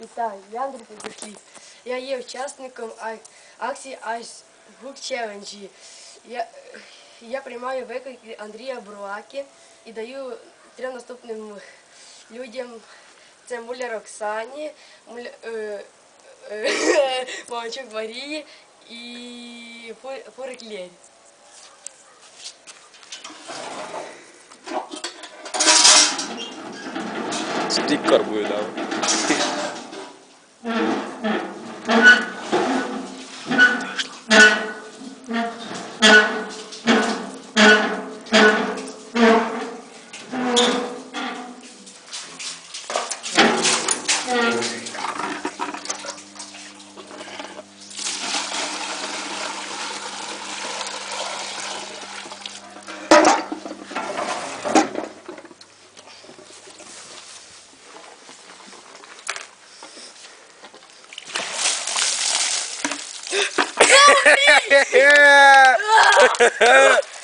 Вітаю, я Андрій Підошлів. Я є учасником акції Ice Book Challenge. Я, я приймаю виклики Андрія Бруаки і даю трьом наступним людям. Це Муляр Оксані, Муля, е, е, Марії і Фурик Лєрі. Стикер будет, да. yeah.